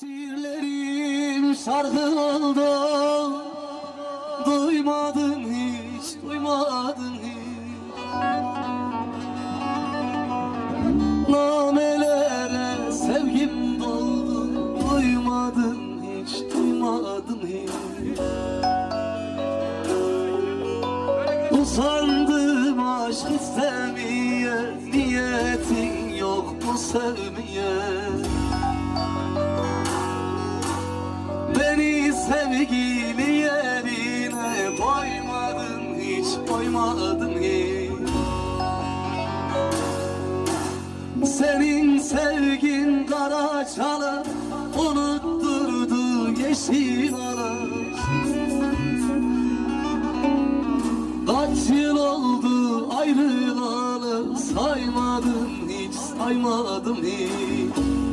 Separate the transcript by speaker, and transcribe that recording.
Speaker 1: Şiirlerim şarkı oldu. Duymadın hiç, duymadın hiç. Namelere sevgim doldu. Duymadın hiç, duymadın hiç. Usandım aşk istemeye Niyetin yok mu sevmeye Beni sevgili yerine koymadın hiç koymadın hiç. Senin sevgin kara çalı unutturdu yeşil ağaç Kaç yıl oldu ayrılalı saymadım hiç saymadım hiç